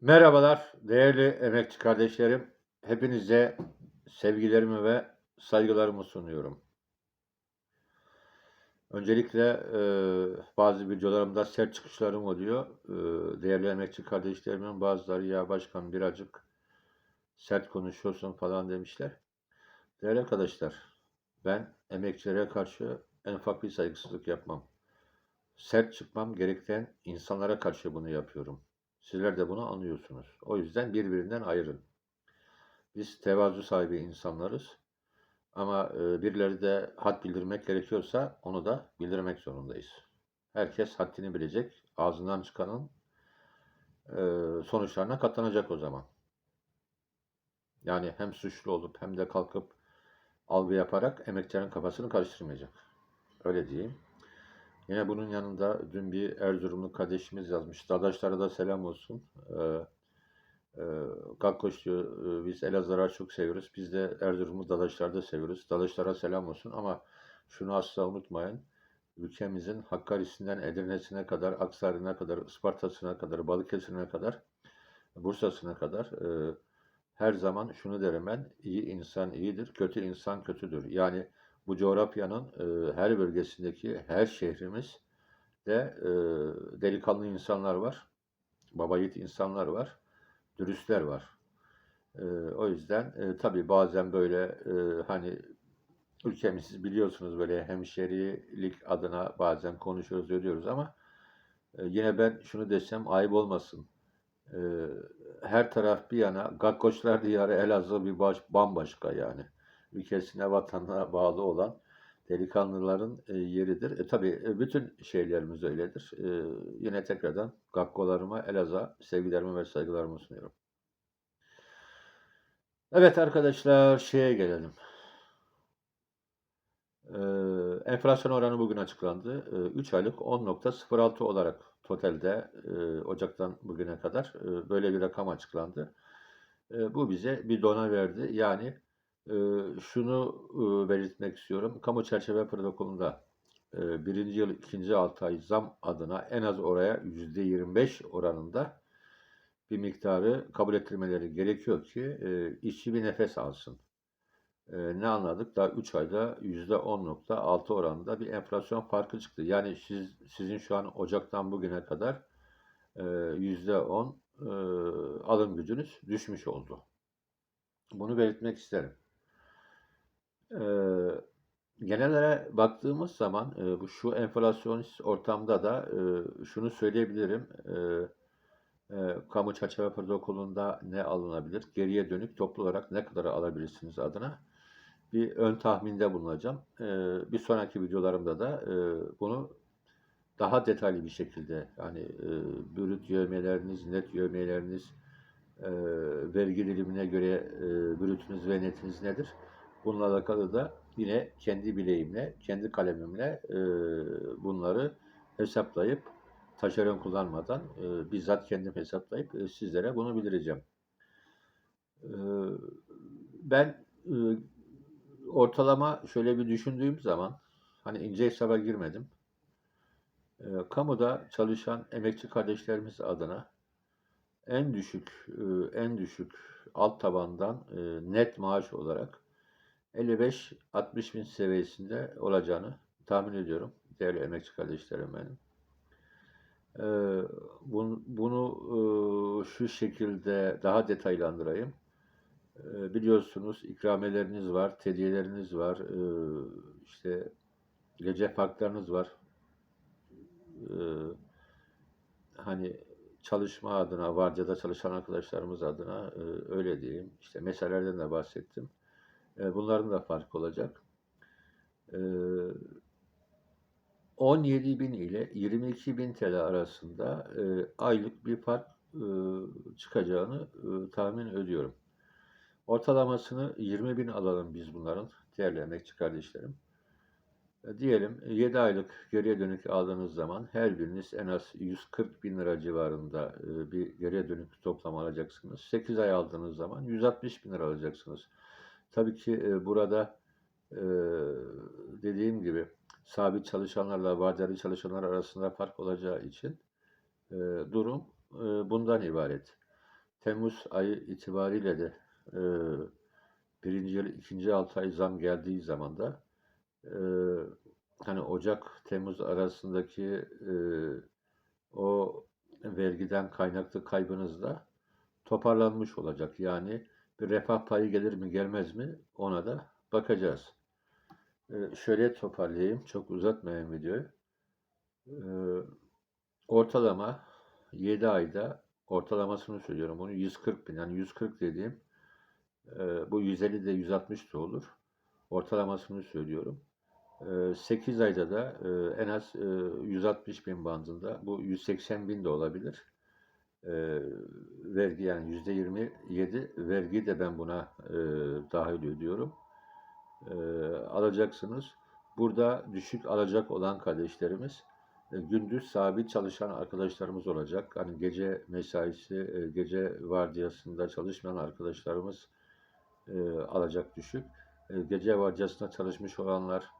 Merhabalar, değerli emekçi kardeşlerim. Hepinize sevgilerimi ve saygılarımı sunuyorum. Öncelikle e, bazı videolarımda sert çıkışlarım oluyor. E, değerli emekçi kardeşlerimin bazıları ya başkan birazcık sert konuşuyorsun falan demişler. Değerli arkadaşlar, ben emekçilere karşı en ufak bir saygısızlık yapmam. Sert çıkmam gerekten insanlara karşı bunu yapıyorum. Sizler de bunu anlıyorsunuz. O yüzden birbirinden ayırın. Biz tevazu sahibi insanlarız. Ama e, birileri de had bildirmek gerekiyorsa onu da bildirmek zorundayız. Herkes haddini bilecek. Ağzından çıkanın e, sonuçlarına katlanacak o zaman. Yani hem suçlu olup hem de kalkıp algı yaparak emekçilerin kafasını karıştırmayacak. Öyle diyeyim. Yine bunun yanında dün bir Erzurumlu kardeşimiz yazmış. Dadaşlara da selam olsun. Ee, e, Gakkoş diyor, e, biz Elazığ'a çok seviyoruz. Biz de Erzurumlu Dadaşları da seviyoruz. Dadaşlara selam olsun ama şunu asla unutmayın. Ülkemizin Hakkari'sinden Edirne'sine kadar, Aksaray'ına kadar, Isparta'sına kadar, Balıkesir'ine kadar, Bursa'sına kadar e, her zaman şunu derim ben. iyi insan iyidir, kötü insan kötüdür. Yani bu coğrafyanın e, her bölgesindeki her şehrimiz de e, delikanlı insanlar var. Baba yiğit insanlar var. Dürüstler var. E, o yüzden e, tabii bazen böyle e, hani ülkemiz biliyorsunuz böyle hemşerilik adına bazen konuşuyoruz ediyoruz ama e, yine ben şunu desem ayıp olmasın. E, her taraf bir yana Gakkoçlar diyarı Elazığ bir baş, bambaşka yani ülkesine, vatanına bağlı olan delikanlıların e, yeridir. E, tabii e, bütün şeylerimiz öyledir. E, yine tekrardan Gakkolarıma, Elazığ'a sevgilerimi ve saygılarımı sunuyorum. Evet arkadaşlar şeye gelelim. E, enflasyon oranı bugün açıklandı. E, 3 aylık 10.06 olarak totalde e, Ocak'tan bugüne kadar e, böyle bir rakam açıklandı. E, bu bize bir dona verdi. Yani şunu, belirtmek istiyorum. Kamu çerçeve protokolünde, 1. yıl 2. 6 ay zam adına en az oraya %25 oranında bir miktarı kabul ettirmeleri gerekiyor ki, işçi bir nefes alsın. Ne anladık? Daha 3 ayda %10.6 oranında bir enflasyon farkı çıktı. Yani siz sizin şu an Ocak'tan bugüne kadar, %10, eee, alım gücünüz düşmüş oldu. Bunu belirtmek isterim. Eee, genellere baktığımız zaman eee, bu şu enflasyonist ortamda da eee, şunu söyleyebilirim. Eee, eee, kamu çerçeve protokolünde ne alınabilir? Geriye dönük toplu olarak ne kadar alabilirsiniz adına bir ön tahminde bulunacağım. Eee, bir sonraki videolarımda da eee, bunu daha detaylı bir şekilde yani eee brüt yövmeleriniz, net yövmeleriniz, eee, vergi dilimine göre eee brütünüz ve netiniz nedir? Bununla alakalı da yine kendi bileğimle, kendi kalemimle e, bunları hesaplayıp taşeron kullanmadan e, bizzat kendim hesaplayıp e, sizlere bunu bildireceğim. E, ben e, ortalama şöyle bir düşündüğüm zaman hani ince hesaba girmedim. E, kamuda çalışan emekçi kardeşlerimiz adına en düşük e, en düşük alt tabandan e, net maaş olarak 55-60 bin seviyesinde olacağını tahmin ediyorum. Değerli emekçi kardeşlerim benim. Ee, bunu, bunu e, şu şekilde daha detaylandırayım. Ee, biliyorsunuz ikrameleriniz var, tediyeleriniz var, e, işte gece farklarınız var. Ee, hani çalışma adına, Varca'da çalışan arkadaşlarımız adına e, öyle diyeyim. İşte meselelerden de bahsettim. E, bunların da farkı olacak. E, 17 bin ile 22 bin TL arasında e, aylık bir fark e, çıkacağını e, tahmin ediyorum. Ortalamasını 20 bin alalım biz bunların değerli emekçi kardeşlerim. E, diyelim 7 aylık geriye dönük aldığınız zaman her biriniz en az 140 bin lira civarında e, bir geriye dönük toplam alacaksınız. 8 ay aldığınız zaman 160 bin lira alacaksınız. Tabii ki e, burada e, dediğim gibi sabit çalışanlarla vadeli çalışanlar arasında fark olacağı için e, durum bundan ibaret. Temmuz ayı itibariyle de birinci ikinci altı ay zam geldiği zaman da hani Ocak, Temmuz arasındaki o vergiden kaynaklı kaybınız da toparlanmış olacak. Yani bir refah payı gelir mi gelmez mi ona da bakacağız. E, şöyle toparlayayım, çok uzatmayayım videoyu. E, ortalama 7 ayda ortalamasını söylüyorum. Bunu 140 bin yani 140 dediğim e, bu 150 de 160 da olur. Ortalamasını söylüyorum. 8 ayda da e, en az e, 160 bin bandında bu 180 bin de olabilir. Vergi yani %27 vergi de ben buna e, dahil ediyorum. E, alacaksınız. Burada düşük alacak olan kardeşlerimiz e, gündüz sabit çalışan arkadaşlarımız olacak. Hani gece mesaisi, e, gece vardiyasında çalışmayan arkadaşlarımız e, alacak düşük. E, gece vardiyasında çalışmış olanlar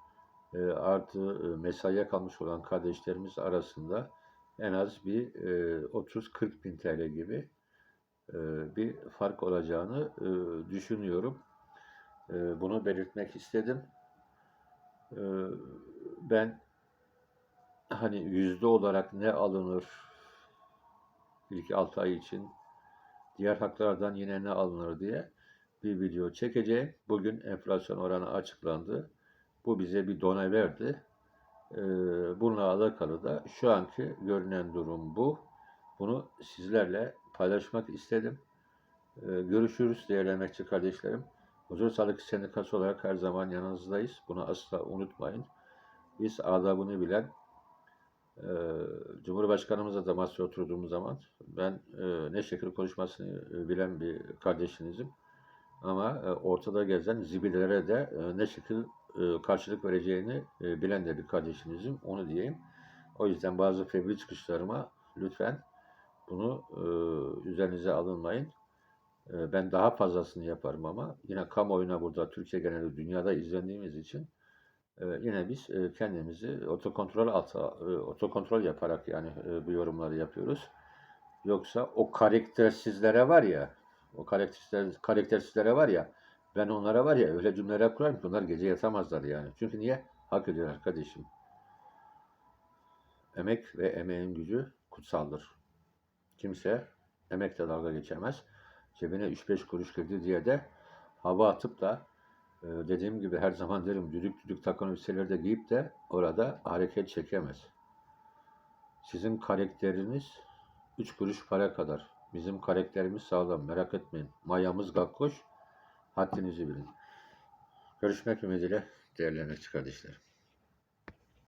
e, artı e, mesaiye kalmış olan kardeşlerimiz arasında en az bir e, 30-40 bin TL gibi e, bir fark olacağını e, düşünüyorum. E, bunu belirtmek istedim. E, ben hani yüzde olarak ne alınır ilk 6 ay için diğer haklardan yine ne alınır diye bir video çekeceğim. Bugün enflasyon oranı açıklandı. Bu bize bir dona verdi. Ee, bununla alakalı da şu anki görünen durum bu. Bunu sizlerle paylaşmak istedim. Görüşürüz değerli emekçi kardeşlerim. Huzur Sağlık Sendikası olarak her zaman yanınızdayız. Bunu asla unutmayın. Biz adabını bilen, e, da masaya oturduğumuz zaman ben e, ne şekil konuşmasını e, bilen bir kardeşinizim. Ama e, ortada gezen zibilere de e, ne şekil e, karşılık vereceğini e, bilen de bir kardeşinizim. Onu diyeyim. O yüzden bazı fevri çıkışlarıma lütfen bunu e, üzerinize alınmayın. Ben daha fazlasını yaparım ama yine kamuoyuna burada Türkiye geneli dünyada izlendiğimiz için yine biz kendimizi otokontrol alta otokontrol yaparak yani bu yorumları yapıyoruz. Yoksa o karaktersizlere var ya o karaktersiz, karaktersizlere var ya ben onlara var ya öyle cümleler kurarım ki onlar gece yatamazlar yani. Çünkü niye? Hak ediyorlar kardeşim. Emek ve emeğin gücü kutsaldır. Kimse emekle dalga geçemez. Cebine 3-5 kuruş girdi diye de hava atıp da e, dediğim gibi her zaman derim düdük düdük takan elbiseleri de giyip de orada hareket çekemez. Sizin karakteriniz 3 kuruş para kadar. Bizim karakterimiz sağlam merak etmeyin. Mayamız gakkoş. Haddinizi bilin. Görüşmek ümidiyle değerli emekçi kardeşlerim.